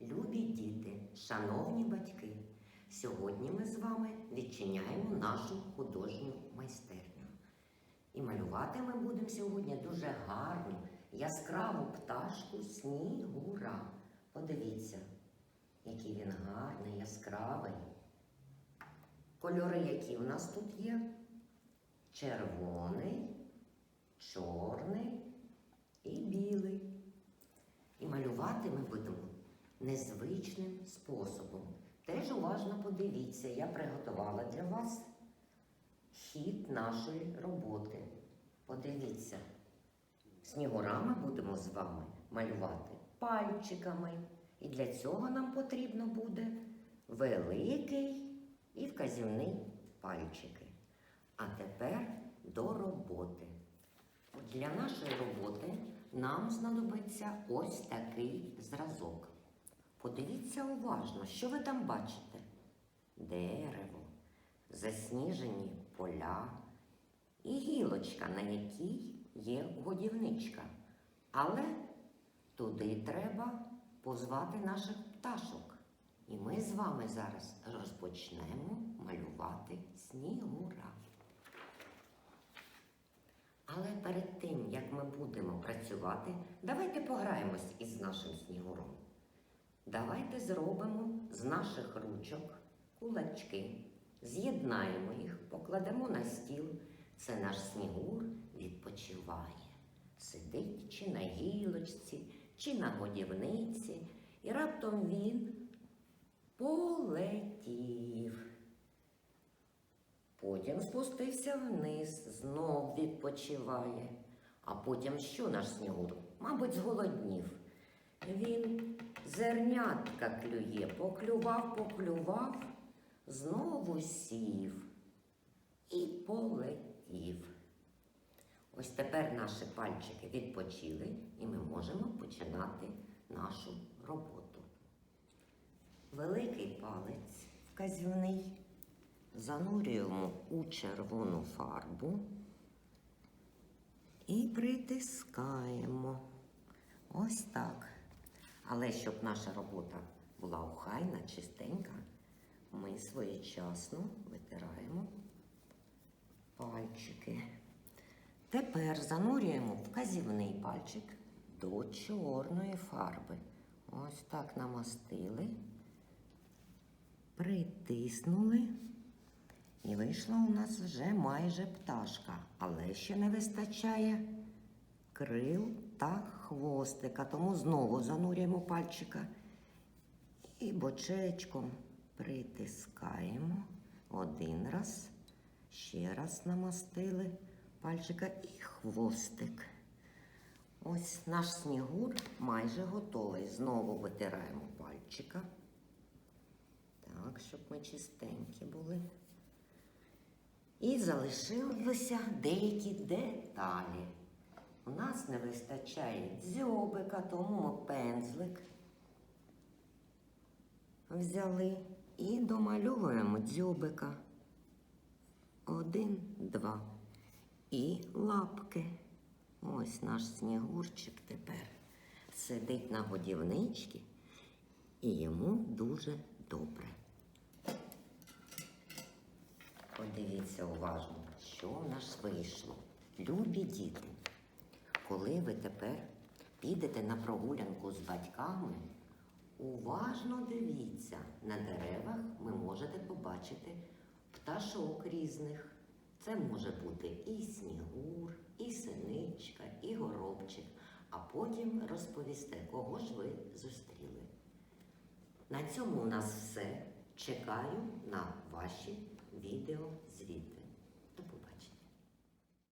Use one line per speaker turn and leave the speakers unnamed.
Любі діти, шановні батьки, сьогодні ми з вами відчиняємо нашу художню майстерню. І малювати ми будемо сьогодні дуже гарну, яскраву пташку снігура. Подивіться, який він гарний, яскравий. Кольори, які в нас тут є? Червоний, чорний і білий. І малювати ми будемо незвичним способом. Теж уважно подивіться, я приготувала для вас хід нашої роботи. Подивіться, снігурами будемо з вами малювати пальчиками. І для цього нам потрібно буде великий і вказівний пальчики. А тепер до роботи. Для нашої роботи нам знадобиться ось такий зразок. Подивіться уважно, що ви там бачите? Дерево, засніжені поля і гілочка, на якій є годівничка. Але туди треба позвати наших пташок. І ми з вами зараз розпочнемо малювати снігура. Але перед тим, як ми будемо працювати, давайте пограємось із нашим снігуром. Давайте зробимо з наших ручок кулачки, з'єднаємо їх, покладемо на стіл. Це наш снігур відпочиває. Сидить чи на гілочці, чи на годівниці, і раптом він полетів. Потім спустився вниз, знов відпочиває. А потім що наш снігур? Мабуть, зголоднів. Він зернятка клює, поклював, поклював, знову сів і полетів. Ось тепер наші пальчики відпочили, і ми можемо починати нашу роботу. Великий палець вказівний занурюємо у червону фарбу і притискаємо. Ось так. Але щоб наша робота була охайна, чистенька, ми своєчасно витираємо пальчики. Тепер занурюємо вказівний пальчик до чорної фарби. Ось так намастили, притиснули. І вийшла у нас вже майже пташка, але ще не вистачає крил та хвостика. Тому знову занурюємо пальчика і бочечком притискаємо один раз, ще раз намастили пальчика і хвостик. Ось наш снігур майже готовий. Знову витираємо пальчика. Так, щоб ми чистенькі були. І залишилися деякі деталі. У нас не вистачає дзьобика, тому ми пензлик взяли і домальовуємо дзьобика. Один, два. І лапки. Ось наш снігурчик тепер сидить на годівничці, і йому дуже добре. Подивіться уважно, що в нас вийшло. Любі діти, коли ви тепер підете на прогулянку з батьками, уважно дивіться, на деревах ви можете побачити пташок різних. Це може бути і снігур, і синичка, і горобчик, а потім розповісте, кого ж ви зустріли. На цьому у нас все. Чекаю на ваші відеозвіти.